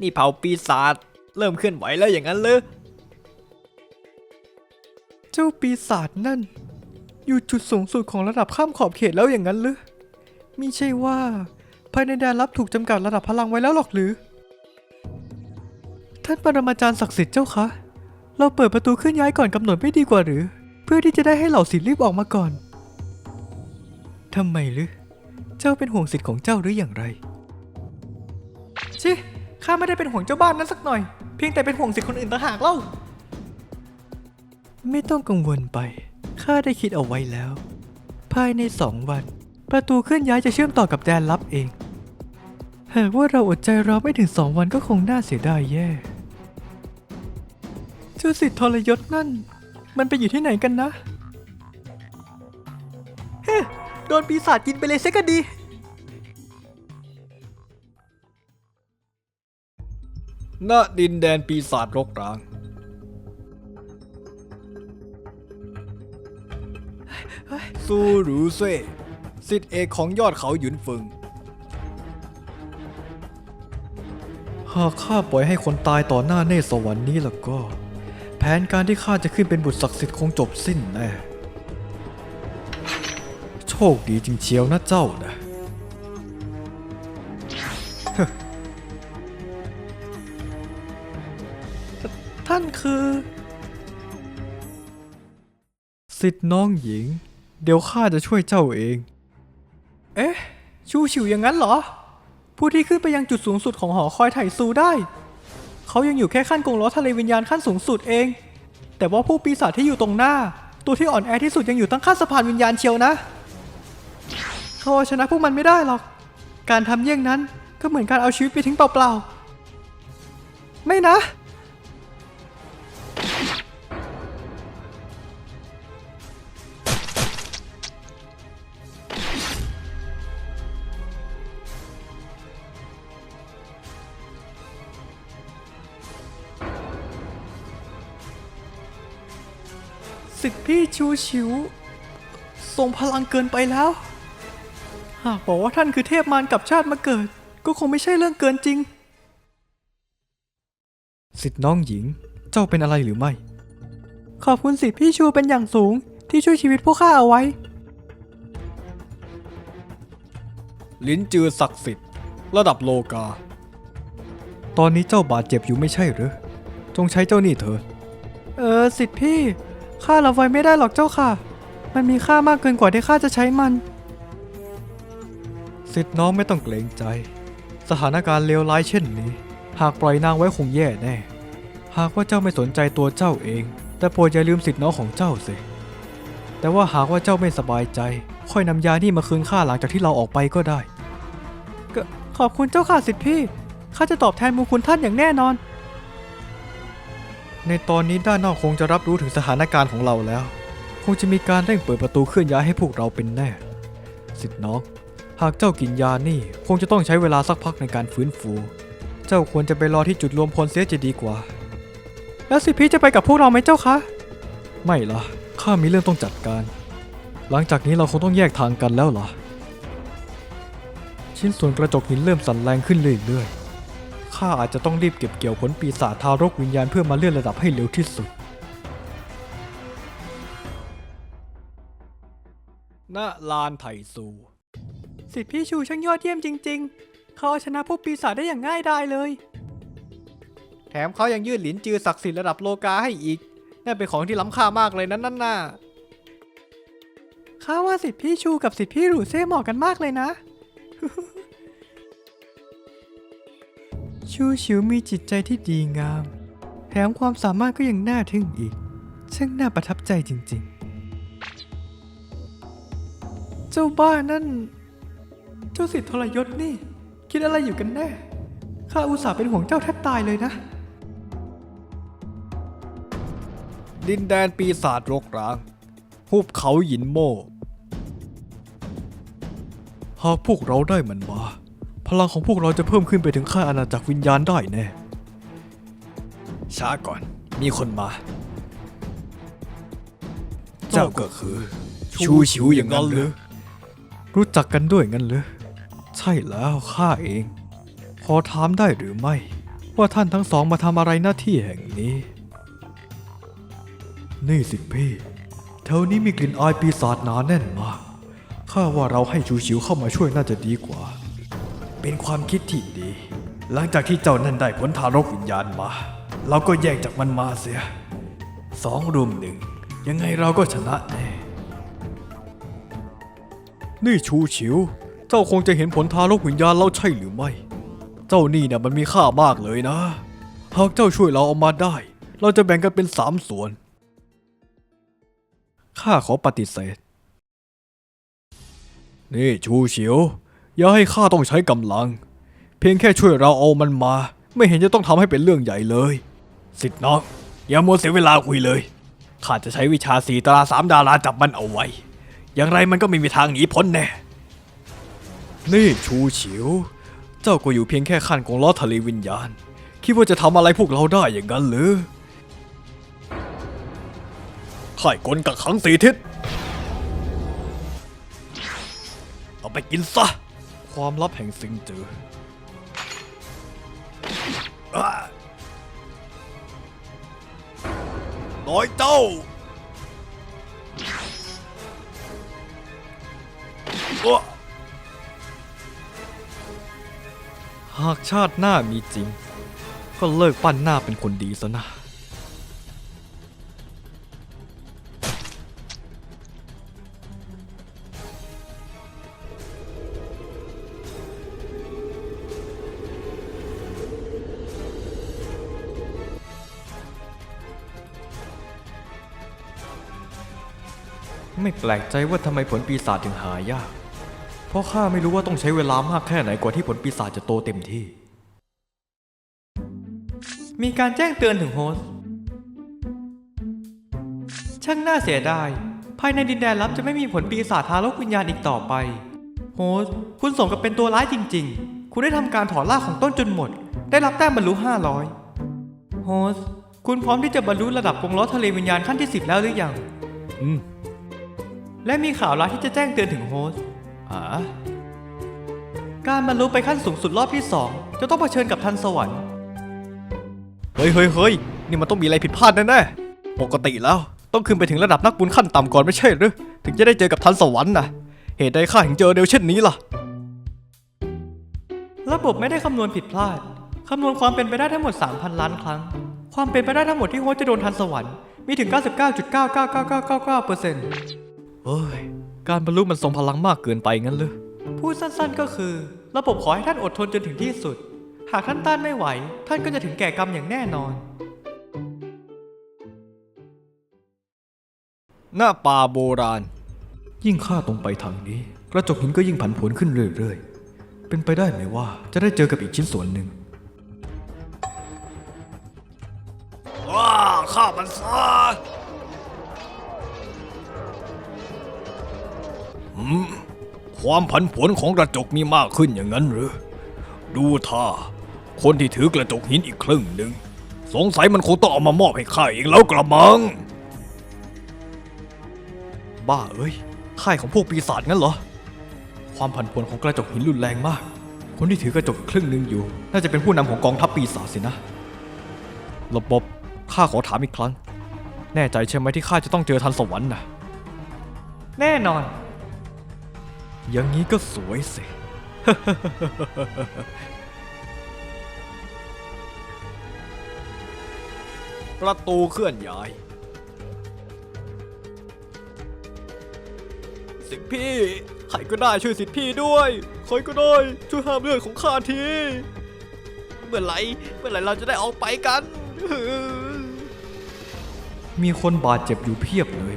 นี่เผ่าปีศาจเริ่มเคลื่อนไหวแล้วอย่างนั้นเลยเจ้าปีศาจนั่น อยู่จุดสูงสุดของระดับข้ามขอบเขตแล้วอย่างนั้นหรือมิใช่ว่า ภายในแดนลับถูกจำกัดระดับพลังไว้แล้วหรอกหรือ ท่านปรมาจารย์ศักดิ์สิทธิ์เจ้าคะ เราเปิดประตูเคลื่อนย้ายก่อนกำหนดไม่ดีกว่าหรือ เพื่อที่จะได้ให้เหล่าศิษย์รีบออกมาก่อนทำไมหรือ เจ้าเป็นห่วงสิทธิ์ของเจ้าหรืออย่างไรชิ ข้าไม่ได้เป็นห่วงเจ้าบ้านนั้นสักหน่อย เพียงแต่เป็นห่วงสิทธิคนอื่นต่างหากเล่า ไม่ต้องกังวลไป ข้าได้คิดเอาไว้แล้ว ภายในสองวัน ประตูเคลื่อนย้ายจะเชื่อมต่อกับแดนลับเอง หากว่าเราอดใจรอไม่ถึงสองวันก็คงน่าเสียดายแย่เจ้าสิทธิ์ทรยศนั่น มันไปอยู่ที่ไหนกันนะ เฮ้ โดนปีศาจกินไปเลยเสียก็ดี ณดินแดนปีศาจรกร้าง ซูหรูเซ่สิทธิเอกของยอดเขาหยุนฟึง หากข้าปล่อยให้คนตายต่อหน้าเนสวรรค์นี้แล้วก็ แผนการที่ข้าจะขึ้นเป็นบุตรศักดิ์สิทธิ์คงจบสิ้นแน่ โชคดีจริงเชียวนะเจ้านะ ท่านคือ สิทธิ์น้องหญิง เดี๋ยวข้าจะช่วยเจ้าเอง เอ๊ะ ชูฉิวอย่างนั้นเหรอ ผู้ที่ขึ้นไปยังจุดสูงสุดของหอคอยไถ่ซูได้ เขายังอยู่แค่ขั้นกงล้อทะเลวิญญาณขั้นสูงสุดเอง แต่ว่าผู้ปีศาจที่อยู่ตรงหน้า ตัวที่อ่อนแอที่สุดยังอยู่ตั้งขั้นสะพานวิญญาณเชียวนะเขาเอาชนะพวกมันไม่ได้หรอก การทำเยี่ยงนั้นก็เหมือนการเอาชีวิตไปทิ้งเปล่าๆ ไม่นะ สิทธิพี่ชูชิวทรงพลังเกินไปแล้ว หากบอกว่าท่านคือเทพมารกับชาติมาเกิด ก็คงไม่ใช่เรื่องเกินจริง สิทธิน้องหญิง เจ้าเป็นอะไรหรือไม่ ขอบคุณสิทธิพี่ชูเป็นอย่างสูงที่ช่วยชีวิตพวกข้าเอาไว้ ลิ้นจือศักดิ์สิทธิ์ ระดับโลกา ตอนนี้เจ้าบาดเจ็บอยู่ไม่ใช่หรือ จงใช้เจ้านี่เถิด เออสิทธิพี่ ข้ารับไว้ไม่ได้หรอกเจ้าค่ะ มันมีค่ามากเกินกว่าที่ข้าจะใช้มัน สิทธิน้องไม่ต้องเกรงใจ สถานการณ์เลวร้ายเช่นนี้ หากปล่อยนางไว้คงแย่แน่ หากว่าเจ้าไม่สนใจตัวเจ้าเอง แต่โปรดอย่าลืมสิทธิน้องของเจ้าสิ แต่ว่าหากว่าเจ้าไม่สบายใจ ค่อยนำยานี่มาคืนข้าหลังจากที่เราออกไปก็ได้ก็ขอบคุณเจ้าค่ะสิทธิพี่ ข้าจะตอบแทนบุญคุณท่านอย่างแน่นอน ในตอนนี้ด้านนอกคงจะรับรู้ถึงสถานการณ์ของเราแล้ว คงจะมีการเร่งเปิดประตูเคลื่อนย้ายให้พวกเราเป็นแน่ สิทธิน้อง หากเจ้ากินยานี่คงจะต้องใช้เวลาสักพักในการฟื้นฟู เจ้าควรจะไปรอที่จุดรวมพลเสียจะดีกว่า แล้วสิพี่จะไปกับพวกเราไหมเจ้าคะ ไม่ล่ะข้ามีเรื่องต้องจัดการ หลังจากนี้เราคงต้องแยกทางกันแล้วล่ะชิ้นส่วนกระจกหินเริ่มสั่นแรงขึ้นเรื่อยๆ ข้าอาจจะต้องรีบเก็บเกี่ยวผลปีศาจทารกวิญญาณเพื่อมาเลื่อนระดับให้เร็วที่สุดณลานไถซูสิทธิพี่ชูช่างยอดเยี่ยมจริง ๆ เขาเอาชนะพวกปีศาจได้อย่างง่ายดายเลย แถมเขายังยืดหลินจือศักดิ์สิทธิ์ระดับโลกาให้อีกนั่นเป็นของที่ล้ำค่ามากเลยนั่นนั่นน่ะข้าว่าสิทธิพี่ชูกับสิทธิพี่หลูเซ่เหมาะกันมากเลยนะ ชูชิวมีจิตใจที่ดีงาม แถมความสามารถก็ยังน่าทึ่งอีก ช่างน่าประทับใจจริงๆ เจ้าบ้านั่น เจ้าสิทธิทรยศนี่ คิดอะไรอยู่กันแน่ ข้าอุตส่าห์เป็นห่วงเจ้าแทบตายเลยนะ ดินแดนปีศาจรกร้าง หุบเขาหินโม่หากพวกเราได้มันมา ลังของพวกเราจะเพิ่มขึ้นไปถึงค่ายอาณาจักรวิญญาณได้แน่ ช้าก่อน มีคนมา เจ้าก็คือ ชูฉิวอย่างนั้นเหรอรู้จักกันด้วยงั้นเหรอ ใช่แล้วข้าเอง ขอถามได้หรือไม่ ว่าท่านทั้งสองมาทำอะไรหน้าที่แห่งนี้ นี่สิพี่แถวนี้มีกลิ่นอายปีศาจหนาแน่นมาก ข้าว่าเราให้ชูชิวเข้ามาช่วยน่าจะดีกว่า เป็นความคิดที่ดี หลังจากที่เจ้านั่นได้ผลทารกวิญญาณมา เราก็แยกจากมันมาเสียสองรุมหนึ่ง ยังไงเราก็ชนะแน่นี่ชูชิว เจ้าคงจะเห็นผลทารกวิญญาณเราใช่หรือไม่ เจ้านี่นะมันมีค่ามากเลยนะ หากเจ้าช่วยเราเอามาได้ เราจะแบ่งกันเป็นสามส่วน ข้าขอปฏิเสธ นี่ชูเฉียว อย่าให้ข้าต้องใช้กำลัง เพียงแค่ช่วยเราเอามันมา ไม่เห็นจะต้องทำให้เป็นเรื่องใหญ่เลย สิทธิ์น้องอย่ามัวเสียเวลาคุยเลยข้าจะใช้วิชาสีตราสามดาราจับมันเอาไว้ อย่างไรมันก็ไม่มีทางหนีพ้นแน่ นี่ชูเฉียวเจ้าก็อยู่เพียงแค่ขั้นของล้อทะเลวิญญาณ คิดว่าจะทำอะไรพวกเราได้อย่างนั้นหรือข่ายกลกับขังสีทิศ เอาไปกินซะ ความลับแห่งสิงเจออะน้อยเจ้าอะหากชาติหน้ามีจริง ก็เลิกปั้นหน้าเป็นคนดีซะนะ ไม่แปลกใจว่าทำไมผลปีศาจถึงหายาก เพราะข้าไม่รู้ว่าต้องใช้เวลามากแค่ไหนกว่าที่ผลปีศาจจะโตเต็มที่ มีการแจ้งเตือนถึงโฮสช่างน่าเสียดาย ภายในดินแดนลับจะไม่มีผลปีศาจทารกวิญญาณอีกต่อไป โฮสคุณสมกับเป็นตัวร้ายจริง ๆ คุณได้ทำการถอนรากของต้นจนหมด ได้รับแต้มบรรลุ 500 โฮสคุณพร้อมที่จะบรรลุระดับวงล้อทะเลวิญญาณขั้นที่ 10 แล้วหรือยัง อืม และมีข่าวร้ายที่จะแจ้งเตือนถึงโฮสต์อ่าการบรรลุไปขั้นสูงสุดรอบที่ 2 จะต้องเผชิญกับทันสวรรค์ เฮ้ยเฮ้ยเฮ้ยนี่มันต้องมีอะไรผิดพลาดแน่ๆ ปกติแล้วต้องขึ้นไปถึงระดับนักบุญขั้นต่ำก่อนไม่ใช่หรือ ถึงจะได้เจอกับทันสวรรค์นะเหตุใดข้าถึงเจอเร็วเช่นนี้ล่ะ ระบบไม่ได้คำนวณผิดพลาด คำนวณความเป็นไปได้ทั้งหมด 3,000 ล้านครั้ง ความเป็นไปได้ทั้งหมดที่โฮสต์จะโดนทันสวรรค์มีถึง 99.99999%เอ้ย การบรรลุมันทรงพลังมากเกินไปงั้นเลยพูดสั้นๆก็คือ ระบบขอให้ท่านอดทนจนถึงที่สุด หากท่านต้านไม่ไหว ท่านก็จะถึงแก่กรรมอย่างแน่นอน หน้าป่าโบราณ ยิ่งข้าตรงไปทางนี้ กระจกหินก็ยิ่งผันผวนขึ้นเรื่อยๆ เป็นไปได้ไหมว่าจะได้เจอกับอีกชิ้นส่วนหนึ่งว้าข้ามันซะ ความผันผวนของกระจกมีมากขึ้นอย่างนั้นหรือ ดูท่า คนที่ถือกระจกหินอีกครึ่งหนึ่ง สงสัยมันคงต้องเอามามอบให้ข้าเองแล้วกระมัง บ้าเอ้ย ค่ายของพวกปีศาจงั้นเหรอ ความผันผวนของกระจกหินรุนแรงมาก คนที่ถือกระจกครึ่งหนึ่งอยู่ น่าจะเป็นผู้นำของกองทัพปีศาจสินะ ระบบข้าขอถามอีกครั้ง แน่ใจใช่ไหมที่ข้าจะต้องเจอทันสวรรค์นะแน่นอน อย่างนี้ก็สวยสิ ประตูเคลื่อนย้าย สิทธิพี่ ใครก็ได้ช่วยสิทธิพี่ด้วย ใครก็ได้ช่วยห้ามเลือดของข้าที เมื่อไหร่เมื่อไหร่เราจะได้ออกไปกัน มีคนบาดเจ็บอยู่เพียบเลย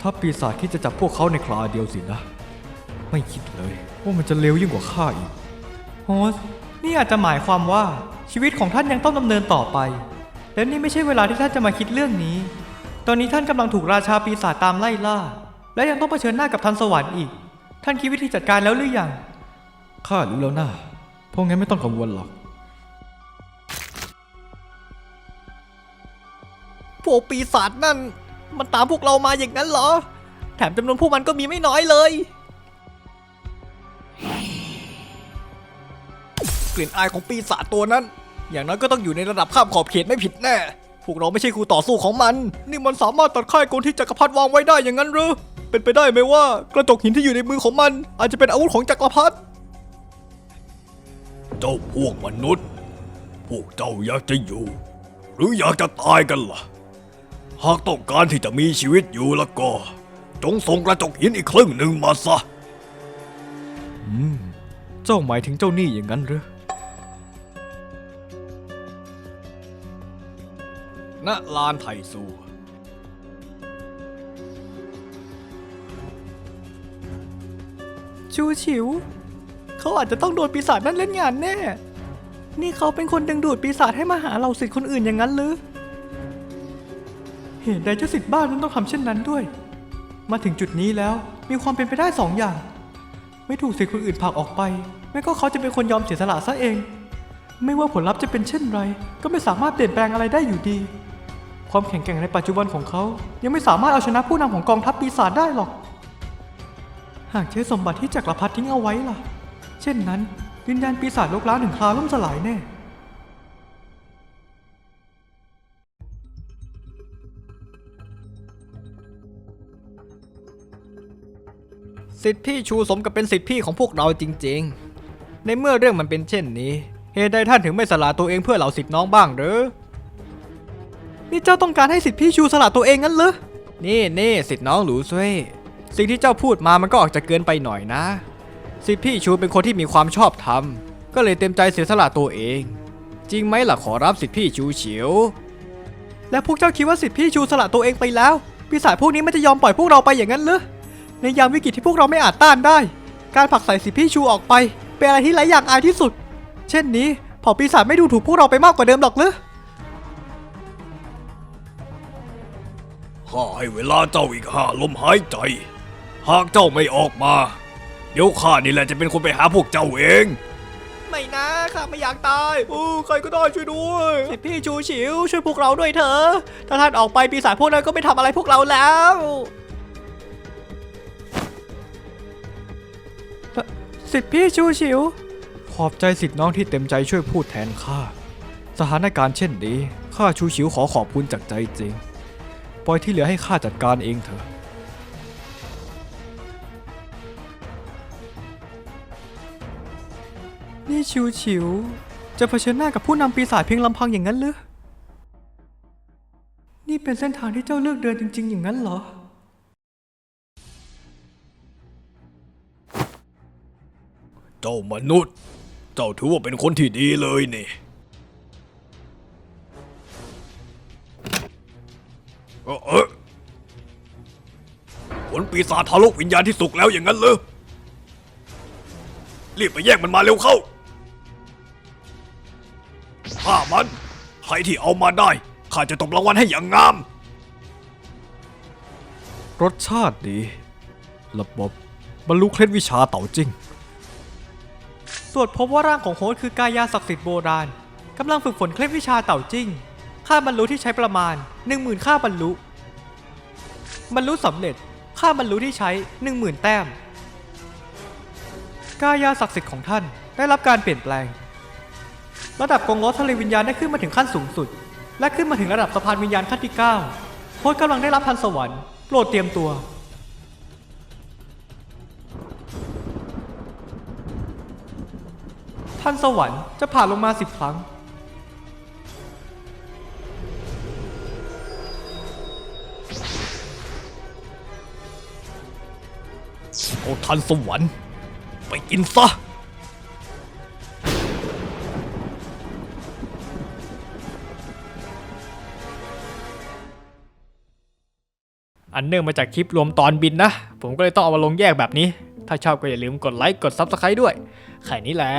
ถ้าปีศาจคิดจะจับพวกเขาในคราเดียวสินะ ไม่คิดเลยว่ามันจะเร็วยิ่งกว่าข้าอีก โฮส นี่อาจจะหมายความว่าชีวิตของท่านยังต้องดำเนินต่อไป และนี่ไม่ใช่เวลาที่ท่านจะมาคิดเรื่องนี้ ตอนนี้ท่านกำลังถูกราชาปีศาจตามไล่ล่า และยังต้องเผชิญหน้ากับทันสวรรค์อีก ท่านคิดวิธีจัดการแล้วหรือยัง ข้ารู้แล้วนะเพราะงั้นไม่ต้องกังวลหรอก พวกปีศาจนั่น มันตามพวกเรามาอย่างนั้นเหรอ แถมจำนวนพวกมันก็มีไม่น้อยเลย กลิ่นอายของปีศาจตัวนั้น อย่างนั้นก็ต้องอยู่ในระดับข้ามขอบเขตไม่ผิดแน่ พวกเราไม่ใช่ครูต่อสู้ของมัน นี่มันสามารถตัดค่ายกลที่จักรพรรดิวางไว้ได้อย่างนั้นหรือ เป็นไปได้ไหมว่ากระจกหินที่อยู่ในมือของมัน อาจจะเป็นอาวุธของจักรพรรดิ เจ้าพวกมนุษย์ พวกเจ้าอยากจะอยู่ หรืออยากจะตายกันล่ะ หากต้องการที่จะมีชีวิตอยู่แล้วก็ จงส่งกระจกหินอีกครึ่งหนึ่งมาซะเจ้าหมายถึงเจ้าหนี้อย่างนั้นหรือ ณลานไทซูชูฉิว เขาอาจจะต้องโดนปีศาจนั่นเล่นงานแน่ นี่เขาเป็นคนดึงดูดปีศาจให้มาหาเราสิทธิ์คนอื่นอย่างนั้นหรือ เหตุใดเจ้าสิทธิ์บ้านนั้นต้องทำเช่นนั้นด้วย มาถึงจุดนี้แล้วมีความเป็นไปได้สองอย่าง ไม่ถูกสิทธิ์คนอื่นผลักออกไป ไม่ก็เขาจะเป็นคนยอมเสียสละซะเอง ไม่ว่าผลลัพธ์จะเป็นเช่นไร ก็ไม่สามารถเปลี่ยนแปลงอะไรได้อยู่ดี ความแข็งแกร่งในปัจจุบันของเขา ยังไม่สามารถเอาชนะผู้นำของกองทัพปีศาจได้หรอก หากใช้สมบัติที่จักรพรรดิทิ้งเอาไว้ล่ะ เช่นนั้นวิญญาณปีศาจลบล้างหนึ่งคราล่มสลายแน่ สิทธิพี่ชูสมกับเป็นสิทธิพี่ของพวกเราจริง ๆ ในเมื่อเรื่องมันเป็นเช่นนี้ เหตุใดท่านถึงไม่สละตัวเองเพื่อเหล่าสิทธิน้องบ้างหรือ นี่เจ้าต้องการให้สิทธิพี่ชูสละตัวเองงั้นเหรอ นี่นี่สิทธิน้องหลูซุยสิ่งที่เจ้าพูดมามันก็ออกจะเกินไปหน่อยนะ สิทธิพี่ชูเป็นคนที่มีความชอบธรรม ก็เลยเต็มใจเสียสละตัวเอง จริงไหมล่ะขอรับสิทธิพี่ชูเฉียว และพวกเจ้าคิดว่าสิทธิพี่ชูสละตัวเองไปแล้ว ปีศาจพวกนี้มันจะยอมปล่อยพวกเราไปอย่างนั้นเหรอ ในยามวิกฤตที่พวกเราไม่อาจต้านได้ การผลักใส่สิทธิพี่ชูออกไป เป็นอะไรที่ไร้อย่างอายที่สุด เช่นนี้เผ่าปีศาจไม่ดูถูกพวกเราไปมากกว่าเดิมหรอกเหรอ ข้าให้เวลาเจ้าอีกห้าลมหายใจ หากเจ้าไม่ออกมา เดี๋ยวข้านี่แหละจะเป็นคนไปหาพวกเจ้าเอง ไม่นะข้าไม่อยากตายโอ้ใครก็ได้ช่วยด้วยสิพี่ชูฉิวช่วยพวกเราด้วยเถอะถ้าท่านออกไปปีศาจพวกนั้นก็ไม่ทำอะไรพวกเราแล้วสิทธิพี่ชูฉิว ขอบใจสิทธิน้องที่เต็มใจช่วยพูดแทนข้า สถานการณ์เช่นนี้ข้าชูชิวขอขอบคุณจากใจจริง ปล่อยที่เหลือให้ข้าจัดการเองเถอะ นี่ชิวฉิวจะเผชิญหน้ากับผู้นำปีศาจเพียงลำพังอย่างนั้นหรือ นี่เป็นเส้นทางที่เจ้าเลือกเดินจริง ๆ อย่างนั้นเหรอ เจ้ามนุษย์ เจ้าถือว่าเป็นคนที่ดีเลยนี่ เออเออผลปีศาจทารกวิญญาณที่สุกแล้วอย่างนั้นเหรอรีบไปแยกมันมาเร็วเข้าฆ่ามัน ใครที่เอามาได้ ข้าจะตบรางวัลให้อย่างงาม รสชาติดี ระบบบรรลุเคล็ดวิชาเต่าจิ้งตรวจพบว่าร่างของโฮสต์คือกายาศักดิ์สิทธิ์โบราณกำลังฝึกฝนเคล็ดวิชาเต่าจิ้ง ค่าบรรลุที่ใช้ประมาณ 10,000 ค่าบรรลุ บรรลุสำเร็จ ค่าบรรลุที่ใช้ 10,000 แต้ม กายาศักดิ์สิทธิ์ของท่านได้รับการเปลี่ยนแปลง ระดับกองล้อทะเลวิญญาณได้ขึ้นมาถึงขั้นสูงสุด และขึ้นมาถึงระดับสะพานวิญญาณขั้นที่9โฮสต์กำลังได้รับพันสวรรค์โปรดเตรียมตัวพันสวรรค์จะผ่านลงมาสิบครั้ง โอ้ทันสวรรค์ไปกินซะอันเนื่องมาจากคลิปรวมตอนบินนะ ผมก็เลยต้องเอามาลงแยกแบบนี้ ถ้าชอบก็อย่าลืมกดไลค์ กด Subscribe ด้วยแค่นี้แหละ